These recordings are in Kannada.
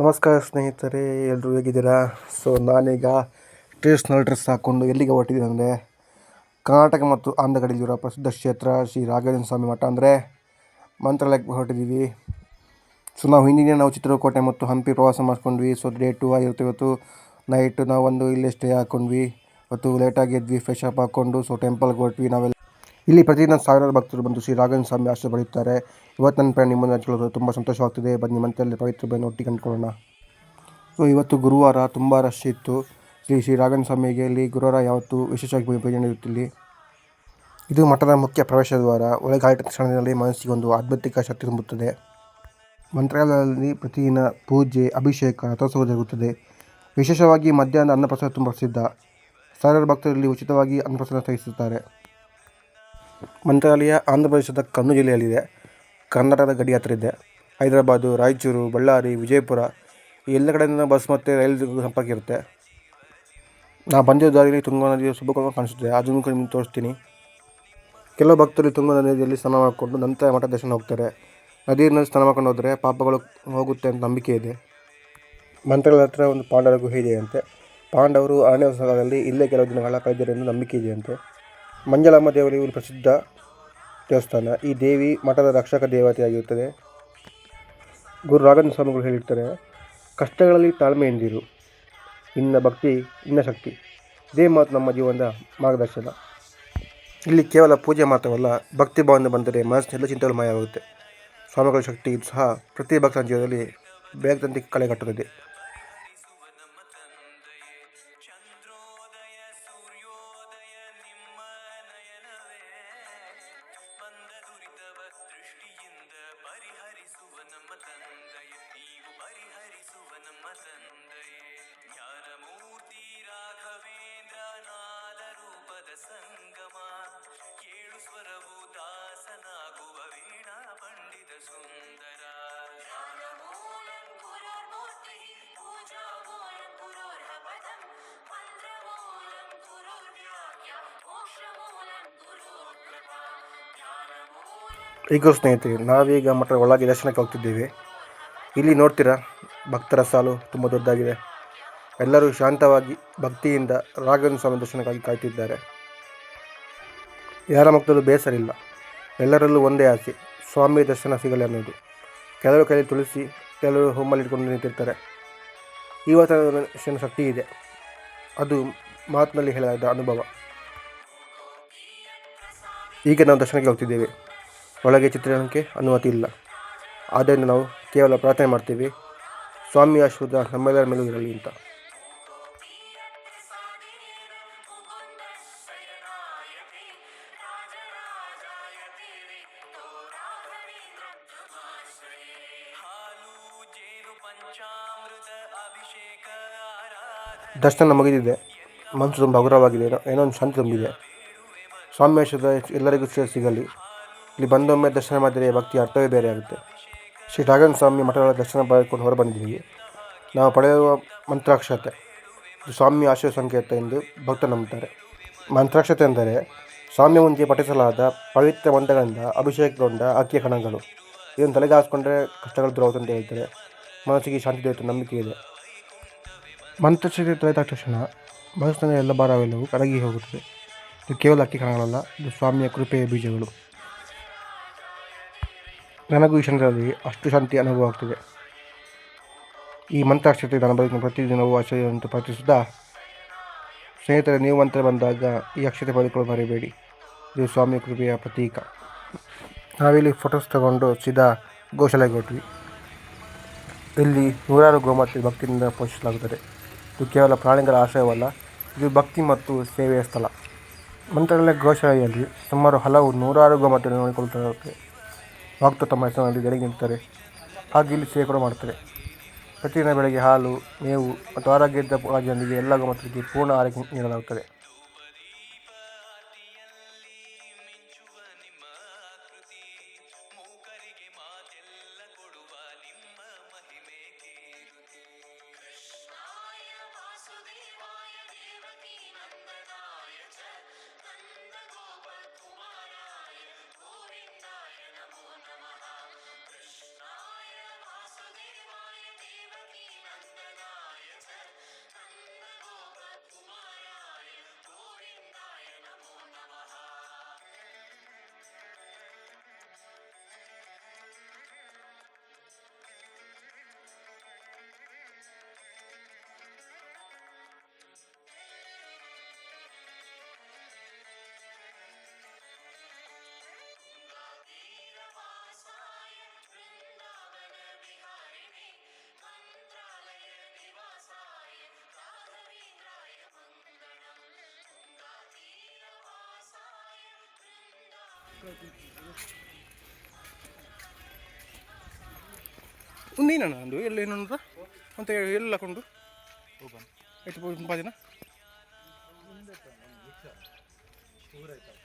ನಮಸ್ಕಾರ ಸ್ನೇಹಿತರೆ ಎಲ್ಲರೂ ಹೇಗಿದ್ದೀರಾ? ಸೊ ನಾನೀಗ ಟ್ರೆಡಿಷ್ನಲ್ ಡ್ರೆಸ್ ಹಾಕ್ಕೊಂಡು ಎಲ್ಲಿಗೆ ಹೊರಟಿದ್ದೀನಿ ಅಂದರೆ ಕರ್ನಾಟಕ ಮತ್ತು ಆಂಧ್ರ ಕಡೆಯಲ್ಲಿರೋ ಪ್ರಸಿದ್ಧ ಕ್ಷೇತ್ರ ಶ್ರೀ ರಾಘವೇಂದ್ರ ಸ್ವಾಮಿ ಮಠ ಅಂದರೆ ಮಂತ್ರಾಲಯಕ್ಕೆ ಹೊರಟಿದ್ದೀವಿ. ಸೊ ನಾವು ಹಿಂದಿನ ನಾವು ಚಿತ್ರಕೋಟೆ ಮತ್ತು ಹಂಪಿ ಪ್ರವಾಸ ಮಾಡ್ಕೊಂಡ್ವಿ. ಸೊ ಡೇ ಟು ಆಗಿರುತ್ತೆ ಇವತ್ತು. ನೈಟ್ ಒಂದು ಇಲ್ಲೇ ಸ್ಟೇ ಹಾಕ್ಕೊಂಡ್ವಿ ಇವತ್ತು ಲೇಟಾಗಿ ಎದ್ವಿ ಫ್ರೆಶ್ ಅಪ್ ಹಾಕ್ಕೊಂಡು ಸೊ ಟೆಂಪಲ್ಗೆ ಹೊರಟ್ವಿ. ನಾವೆಲ್ಲ ಇಲ್ಲಿ ಪ್ರತಿದಿನ ಸಾವಿರಾರು ಭಕ್ತರು ಬಂದು ಶ್ರೀ ರಾಘವೇಂದ್ರ ಸ್ವಾಮಿ ಆಶ್ರಯ ಪಡೆಯುತ್ತಾರೆ. ಇವತ್ತು ನನ್ನ ಪ್ರಯಾಣ ನಿಮ್ಮನ್ನು ಹಂಚಿಕೊಳ್ಳಲು ತುಂಬ ಸಂತೋಷವಾಗ್ತಿದೆ. ಬನ್ನಿ, ಮಂತ್ರಲ್ಲಿ ಪವಿತ್ರ ಬೆನ್ನು ಒಟ್ಟಿಗೆ ಕಂಡುಕೊಳ್ಳೋಣ ಸೊ, ಇವತ್ತು ಗುರುವಾರ ತುಂಬ ರಶ್ ಇತ್ತು. ಶ್ರೀ ಶ್ರೀ ರಾಘವೇಂದ್ರ ಸ್ವಾಮಿಗೆ ಇಲ್ಲಿ ಗುರುವಾರ ಯಾವತ್ತೂ ವಿಶೇಷವಾಗಿ ಪೂಜೆ ಇಲ್ಲಿ ಇದು ಮಠದ ಮುಖ್ಯ ಪ್ರವೇಶ ದ್ವಾರ. ಒಳಗಾಯಿತ ಕ್ಷಣದಲ್ಲಿ ಮನಸ್ಸಿಗೆ ಒಂದು ಆಧ್ಯಾತ್ಮಿಕ ಶಕ್ತಿ ತುಂಬುತ್ತದೆ. ಮಂತ್ರಾಲಯದಲ್ಲಿ ಪ್ರತಿದಿನ ಪೂಜೆ, ಅಭಿಷೇಕ, ರಥೋತ್ಸವ ಜರುಗುತ್ತದೆ. ವಿಶೇಷವಾಗಿ ಮಧ್ಯಾಹ್ನ ಅನ್ನಪ್ರಸಾದ ತುಂಬ ಪ್ರಸಿದ್ಧ. ಸಾವಿರಾರು ಭಕ್ತರಲ್ಲಿ ಉಚಿತವಾಗಿ ಅನ್ನಪ್ರಸಾದ ಸೇವಿಸುತ್ತಾರೆ ಮಂತ್ರಾಲಯ, ಆಂಧ್ರ ಪ್ರದೇಶದ ಕಣ್ಣು ಜಿಲ್ಲೆಯಲ್ಲಿದೆ. ಕರ್ನಾಟಕದ ಗಡಿ ಹತ್ರ ಇದೆ. ಹೈದರಾಬಾದು, ರಾಯಚೂರು, ಬಳ್ಳಾರಿ, ವಿಜಯಪುರ ಎಲ್ಲ ಕಡೆಯಿಂದ ಬಸ್ ಮತ್ತು ರೈಲು ಸಂಪರ್ಕ ಇರುತ್ತೆ ನಾ ಬಂದಿರೋ ದಾರಿಯಲ್ಲಿ ತುಂಗಾ ನದಿಯ ಶುಭಕರವಾಗಿ ಕಾಣಿಸುತ್ತೆ ಅದನ್ನು ಕೂಡ ನಿಮ್ಗೆ ತೋರಿಸ್ತೀನಿ. ಕೆಲವು ಭಕ್ತರು ತುಂಗಾ ನದಿಯಲ್ಲಿ ಸ್ನಾನ ಮಾಡಿಕೊಂಡು ನಂತರ ಮಠ ದರ್ಶನ ಹೋಗ್ತಾರೆ. ನದಿಯಲ್ಲಿ ಸ್ನಾನ ಮಾಡ್ಕೊಂಡು ಹೋದರೆ ಪಾಪಗಳು ಹೋಗುತ್ತೆ ಅಂತ ನಂಬಿಕೆ ಇದೆ. ಮಂತ್ರಾಲಯದ ಹತ್ರ ಒಂದು ಪಾಂಡವರ ಗುಹೆ ಇದೆಯಂತೆ. ಪಾಂಡವರು ಅರಣ್ಯೋತ್ಸವದಲ್ಲಿ ಇಲ್ಲೇ ಕೆಲವು ದಿನಗಳ ಕಳೆದಿರೋ ನಂಬಿಕೆ ಇದೆಯಂತೆ. ಮಂಜಲಮ್ಮ ದೇವಾಲಯವು ಪ್ರಸಿದ್ಧ ದೇವಸ್ಥಾನ. ಈ ದೇವಿ ಮಠದ ರಕ್ಷಕ ದೇವತೆಯಾಗಿರುತ್ತದೆ. ಗುರು ರಾಘವೇಂದ್ರ ಸ್ವಾಮಿಗಳು ಹೇಳಿರ್ತಾರೆ, ಕಷ್ಟಗಳಲ್ಲಿ ತಾಳ್ಮೆಯಿಂದಿರು ಇನ್ನ ಭಕ್ತಿ ಇನ್ನ ಶಕ್ತಿ. ಇದೇ ಮಾತು ನಮ್ಮ ಜೀವನದ ಮಾರ್ಗದರ್ಶನ. ಇಲ್ಲಿ ಕೇವಲ ಪೂಜೆ ಮಾತ್ರವಲ್ಲ, ಭಕ್ತಿ ಭಾವನೆ ಬಂದರೆ ಮನಸ್ಸಿನೆಲ್ಲ ಚಿಂತೆಗಳು ಮಾಯವಾಗುತ್ತೆ. ಸ್ವಾಮಿಗಳ ಶಕ್ತಿ ಸಹ ಪ್ರತಿ ಭಕ್ತನ ಜೀವನದಲ್ಲಿ ಬೇಗದಂತೆ ಕಳೆಗಟ್ಟುತ್ತದೆ. ಸಂಗಮ ಏಳು ಸ್ವರವು ದಾಸನಾಗುವ ವೀಣಾ ಪಂಡಿತ ಸುಂದರ. ಈಗ ಸ್ನೇಹಿತರೆ ನಾವೀಗ ಮಠ ಒಳಗೆ ದರ್ಶನಕ್ಕೆ ಹೋಗ್ತಿದ್ದೇವೆ. ಇಲ್ಲಿ ನೋಡ್ತೀರಾ ಭಕ್ತರ ಸಾಲು ತುಂಬ ದೊಡ್ಡದಾಗಿದೆ. ಎಲ್ಲರೂ ಶಾಂತವಾಗಿ ಭಕ್ತಿಯಿಂದ ರಾಘವೇಂದ್ರ ಸ್ವಾಮಿ ದರ್ಶನಕ್ಕಾಗಿ ಕಾಯ್ತಿದ್ದಾರೆ ಯಾರ ಮಕ್ಕಳು ಬೇಸರಿಲ್ಲ. ಎಲ್ಲರಲ್ಲೂ ಒಂದೇ ಆಸೆ ಸ್ವಾಮಿ ದರ್ಶನ ಸಿಗಲಿ ಅನ್ನೋದು. ಕೆಲವರು ಕೈಲಿ ತುಳಸಿ, ಕೆಲವರು ಹೋಮಲ್ಲಿ ಇಟ್ಕೊಂಡು ನಿಂತಿರ್ತಾರೆ. ಇವತ್ತಿನ ಶಕ್ತಿ ಇದೆ. ಅದು ಮಾತಿನಲ್ಲಿ ಹೇಳಲಾದ ಅನುಭವ. ಈಗ ನಾವು ದರ್ಶನಕ್ಕೆ ಹೋಗ್ತಿದ್ದೇವೆ. ಒಳಗೆ ಚಿತ್ರಣಕ್ಕೆ ಅನುಮತಿ ಇಲ್ಲ. ಆದ್ದರಿಂದ ನಾವು ಕೇವಲ ಪ್ರಾರ್ಥನೆ ಮಾಡ್ತೀವಿ. ಸ್ವಾಮಿ ಆಶೀರ್ವಾದ ನಮ್ಮೆಲ್ಲರ ಮೇಲೂ ಇರಲಿ ಅಂತ. ದರ್ಶನ ಮುಗಿದಿದೆ. ಮನಸ್ಸು ತುಂಬ ಹಗುರವಾಗಿದೆ. ಏನೋ ಏನೋ ಒಂದು ಶಾಂತಿ ತುಂಬಿದೆ. ಸ್ವಾಮಿ ಎಲ್ಲರಿಗೂ ಶ್ರೇಯ ಸಿಗಲಿ. ಇಲ್ಲಿ ಬಂದೊಮ್ಮೆ ದರ್ಶನ ಮಾಡಿದರೆ ಭಕ್ತಿ ಅರ್ಥವೇ ಬೇರೆ ಆಗುತ್ತೆ. ಶ್ರೀ ರಾಘವೇಂದ್ರ ಸ್ವಾಮಿ ಮಠಗಳ ದರ್ಶನ ಪಡೆದುಕೊಂಡು ಹೊರ ಬಂದಿದ್ದೀವಿ. ನಾವು ಪಡೆಯುವ ಮಂತ್ರಾಕ್ಷತೆ. ಸ್ವಾಮಿ ಆಶಯ ಸಂಕೇತ ಎಂದು ಭಕ್ತರು ನಂಬುತ್ತಾರೆ. ಮಂತ್ರಾಕ್ಷತೆ ಎಂದರೆ ಸ್ವಾಮಿ ಮುಂದೆ ಪಠಿಸಲಾದ ಪವಿತ್ರ ಮಂತ್ರಗಳಿಂದ ಅಭಿಷೇಕಗೊಂಡ ಅಕ್ಕಿಯ ಕಣಗಳು. ಇದನ್ನು ತಲೆಗೆ ಹಾಸ್ಕೊಂಡ್ರೆ ಕಷ್ಟಗಳು ದೂರ ಅಂತ ಹೇಳ್ತಾರೆ. ಮನಸ್ಸಿಗೆ ಶಾಂತಿ ದೊರೆಯುತ್ತೆ, ನಂಬಿಕೆ ಇದೆ. ಮಂತ್ರಶಕ್ತಿ ತೊಳೆದ ತಕ್ಷಣ ಮನಸ್ಸಿನ ಎಲ್ಲ ಭಾರವೆಲ್ಲವೂ ಕರಗಿ ಹೋಗುತ್ತದೆ. ಇದು ಕೇವಲ ಅಕ್ಕಿ ಕಣಗಳಲ್ಲ, ಇದು ಸ್ವಾಮಿಯ ಕೃಪೆಯ ಬೀಜಗಳು. ನನಗೂ ಈ ಕ್ಷಣದಲ್ಲಿ ಅಷ್ಟು ಶಾಂತಿ ಅನುಭವ ಆಗ್ತದೆ. ಈ ಮಂತ್ರಾಕ್ಷತೆ ನನ್ನ ಬದುಕಿನ ಪ್ರತಿದಿನವೂ ಆಚರಿಸುವಂತೆ ಪ್ರಾರ್ಥಿಸುತ್ತಾ ಸ್ನೇಹಿತರೆ, ನೀವು ಮಂತ್ರ ಬಂದಾಗ ಈ ಅಕ್ಷತೆ ಪಡೆದುಕೊಳ್ಳಲು ಮರಿಬೇಡಿ ಇದು ಸ್ವಾಮಿಯ ಕೃಪೆಯ ಪ್ರತೀಕ. ನಾವಿಲ್ಲಿ ಫೋಟೋಸ್ ತಗೊಂಡು ಸೀದಾ ಗೋಶಾಲೆಗೆ ಹೊರಟ್ವಿ. ಇಲ್ಲಿ ನೂರಾರು ಗೋಮಾತೆ ಭಕ್ತಿಯಿಂದ ಪೋಷಿಸಲಾಗುತ್ತದೆ ಇದು ಕೇವಲ ಪ್ರಾಣಿಗಳ ಆಶ್ರಯವಲ್ಲ, ಇದು ಭಕ್ತಿ ಮತ್ತು ಸೇವೆಯ ಸ್ಥಳ. ಮಂತ್ರಾಲಯ ಗೋಶಾಲೆಯಲ್ಲಿ ಸುಮಾರು ಹಲವು ನೂರಾರು ಗೋಮಾತೆಯನ್ನು ನೋಡಿಕೊಳ್ಳುತ್ತಾರೆ ಭಕ್ತರು ತಮ್ಮ ಹೆಸರಿನಲ್ಲಿ ಬೆಳಗ್ಗೆ ನಿಂತಾರೆ ಹಾಗೆ ಇಲ್ಲಿ ಸೇವೆ ಕೂಡ ಮಾಡ್ತಾರೆ ಪ್ರತಿದಿನ ಬೆಳಗ್ಗೆ ಹಾಲು, ಮೇವು ಮತ್ತು ಆರೋಗ್ಯದ ಎಲ್ಲ ಗೋಮಾತೆಗಳಿಗೆ ಪೂರ್ಣ ಆರೈಕೆ ನೀಡಲಾಗುತ್ತದೆ. ಒಂದೇನ ಅಂದು? ಎಲ್ಲ ಏನಂದ ಅಂತ? ಎಲ್ಲ ಕೊಂಡು? ಎಷ್ಟು ಪಾದಿನ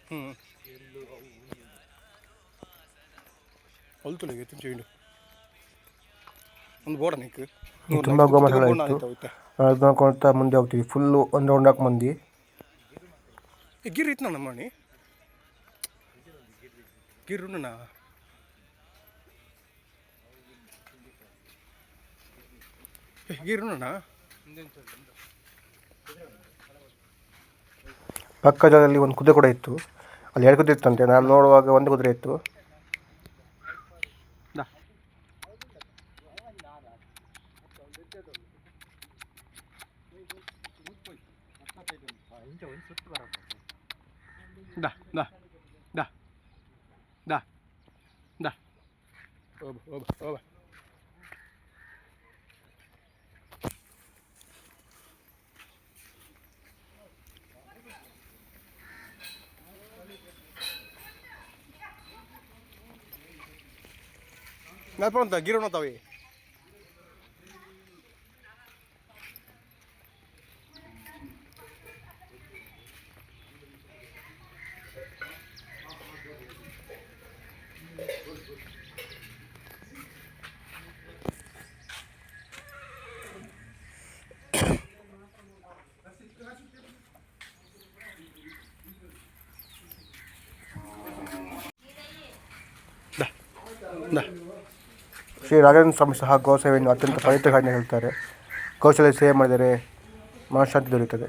ಹ್ಞೂ ಹೊಲ್ತುಲೆ ತಿಂಚು ಒಂದು ಬೋಡ ನಿಕ್ಕು ತುಂಬ ಗೋಮಾಳಗಳಿತ್ತು ಅದು ನೋಡ್ಕೊಳ್ತಾ ಮುಂದೆ ಹೋಗ್ತೀವಿ. ಫುಲ್ಲು ಒಂದು ರೌಂಡ್ ಹಾಕಿ ಮಂದಿ. ಗಿರಿ ಇತ್ತು ನಮ್ಮ ಮಣಿ ಗಿರ್ ಉಂಡನಾ ಗಿರ್ ಉಂಡನಾ ಪಕ್ಕದಲ್ಲಿ ಒಂದು ಕುದುರೆ ಕೂಡ ಇತ್ತು. ಅಲ್ಲಿ ಎರಡು ಕುದುರೆ ಇತ್ತಂತೆ. ನಾನು ನೋಡುವಾಗ ಒಂದು ಕುದುರೆ ಇತ್ತು. Na pronto, giro no tabi. Shri Raghavendra ಸ್ವಾಮಿ ಸಹ ಗೋಸೇವೆಯನ್ನು ಅತ್ಯಂತ ಪವಿತ್ರಗಳನ್ನು ಹೇಳ್ತಾರೆ. ಕೌಶಲ್ಯ ಸೇವೆ ಮಾಡಿದರೆ ಮನಃಶಾಂತಿ ದೊರೆಯುತ್ತದೆ.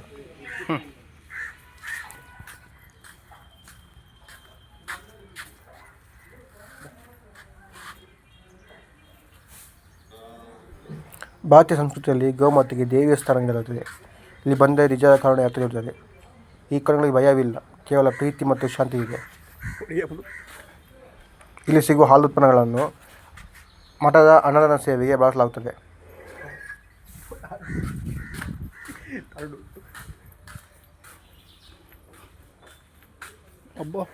ಭಾರತೀಯ ಸಂಸ್ಕೃತಿಯಲ್ಲಿ ಗೋಮಾತೆಗೆ ದೇವಿಯ ಸ್ಥಾನ ನೀಡಲಾಗುತ್ತದೆ. ಇಲ್ಲಿ ಬಂದ ನಿಜ ಕಾರಣ ಯಾತ್ರೆ ಇರುತ್ತದೆ. ಈ ಕಾರಣಗಳಿಗೆ ಭಯವಿಲ್ಲ. ಕೇವಲ ಪ್ರೀತಿ ಮತ್ತು ಶಾಂತಿ ಇದೆ. ಇಲ್ಲಿ ಸಿಗುವ ಹಾಲು ಉತ್ಪನ್ನಗಳನ್ನು ಮಠದ ಅನ್ನದಾನ ಸೇವೆಗೆ ಬಳಸಲಾಗುತ್ತದೆ. ಅಬ್ಬಾ.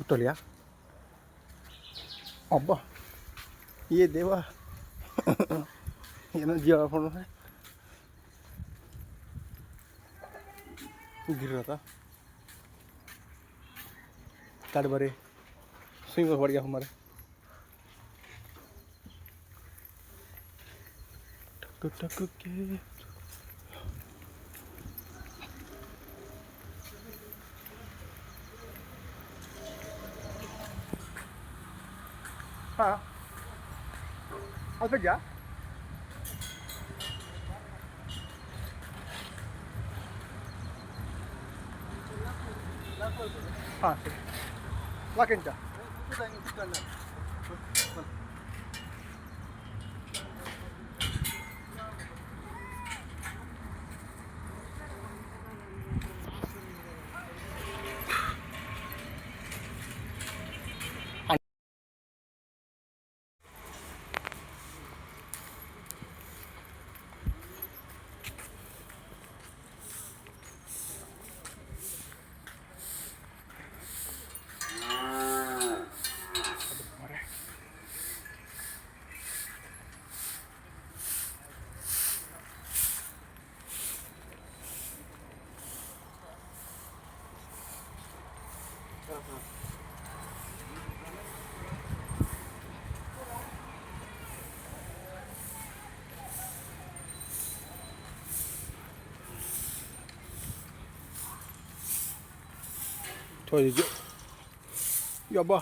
ಉತ್ತಲಿಯಾ ಅಬ್ಬಾ ಏ ದೇವ ಏನೋ ಜೀವ ಮಾಡ್ಕೊಂಡು ಗಿರ್ರತ ತಾಡಿ ಬರೀ ಸ್ವಿಂಗ್ ಹೊಡಿಗೆ ಮಾರೆ ಟಕ್ಕು ಟಕ್ಕಕ್ಕೆ ಹಾಂ ಅದಕ್ಕೆ ಹಾಂ ಸರಿ Ha. Alpedia? Ha, sì. La kenta. Şöylece yaba.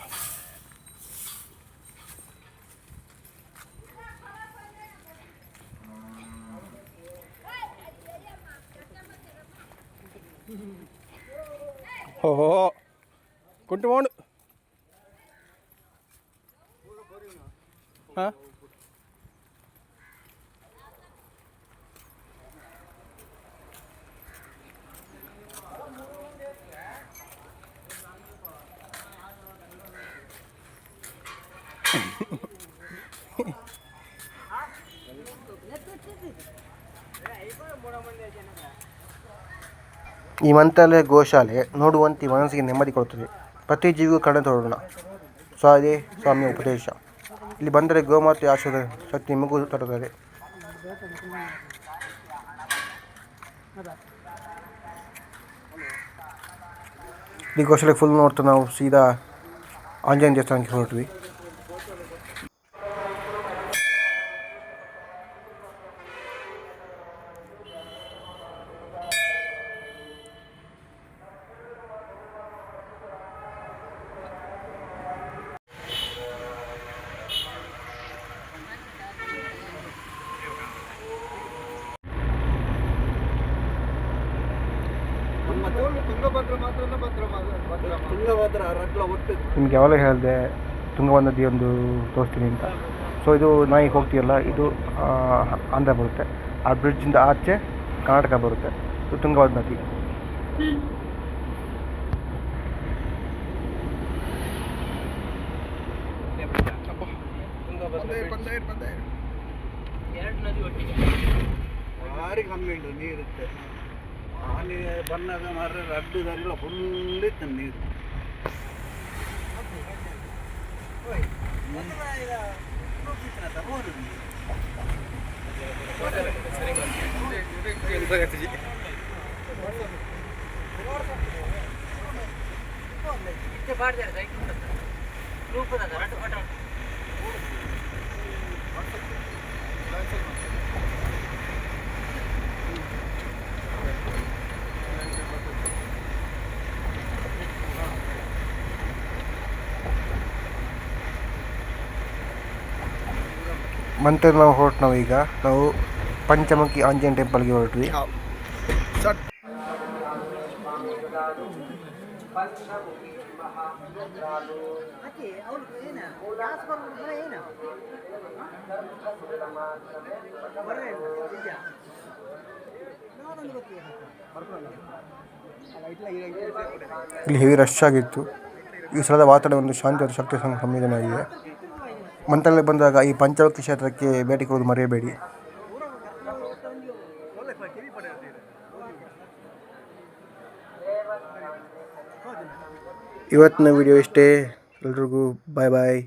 ഓഹോ കൊണ്ടുപോണു ಈ ಮಂತ್ರಾಲಯ ಗೋಶಾಲೆ ನೋಡುವಂತೆ ಮನಸ್ಸಿಗೆ ನೆಮ್ಮದಿ ಕೊಡುತ್ತದೆ. ಪ್ರತಿ ಜೀವಿಗೂ ಕಣ್ಣು ತೊಡೋಣ ಸೊ ಅದೇ ಸ್ವಾಮಿಯ ಉಪದೇಶ. ಇಲ್ಲಿ ಬಂದರೆ ಗೋಮಾತೆ ಆಶ್ರದ ಶಕ್ತಿ ನಿಮಗೂ ತರುತ್ತದೆ. ಈ ಗೋಶಾಲೆ ಫುಲ್ ನೋಡ್ತಾ ನಾವು ಸೀದಾ ಆಂಜನೇಯ ದೇವಸ್ಥಾನಕ್ಕೆ ಹೊರಟ್ವಿ. ನಿಮ್ಗೆ ಯಾವಾಗ ಹೇಳಿದೆ ತುಂಗಭದ್ರ ನದಿ ಒಂದು ತೋರಿಸ್ತೀನಿ ಅಂತ. ಸೊ ಇದು ನಾಯಿ ಹೋಗ್ತೀಯಲ್ಲ ಇದು ಆ, ಆಂಧ್ರ ಬರುತ್ತೆ. ಆ ಬ್ರಿಡ್ಜಿಂದ ಆಚೆ ಕರ್ನಾಟಕ ಬರುತ್ತೆ. ಇದು ತುಂಗಭದ್ರ ನದಿ ಯಾರಿಗೆ ಕಮ್ಮಿ ಉಂಟು ನೀರಿತ್ತೆ. ಆನೆ ಬಂದಾಗ ಮಾತ್ರ ಅಡ್ಡದಲ್ಲ ಫುಲ್ ಇತ್ತು ನೀರು ಮತ್ತೆ ನಾವು ಹೊರಟು ನಾವು ಈಗ. ನಾವು ಪಂಚಮುಖಿ ಆಂಜನೇಯ ಟೆಂಪಲ್ಗೆ ಹೊರಟ್ವಿ. ಇಲ್ಲಿ ಹೆವಿ ರಶ್ ಆಗಿತ್ತು. ಈ ಸ್ಥಳದ ವಾತಾವರಣ ಒಂದು ಶಾಂತಿ ಮತ್ತು ಶಕ್ತಿ ಸಂಯೋಜನೆ ಸಂಯೋಜನೆಯಾಗಿದೆ ಮಂತ್ರಾಲಯ ಬಂದಾಗ ಈ ಪಂಚವಕ್ತಿ ಕ್ಷೇತ್ರಕ್ಕೆ ಭೇಟಿ ಕೊಡೋದು ಮರೆಯಬೇಡಿ. ಇವತ್ತಿನ ವಿಡಿಯೋ ಇಷ್ಟೇ. ಎಲ್ರಿಗೂ ಬಾಯ್ ಬಾಯ್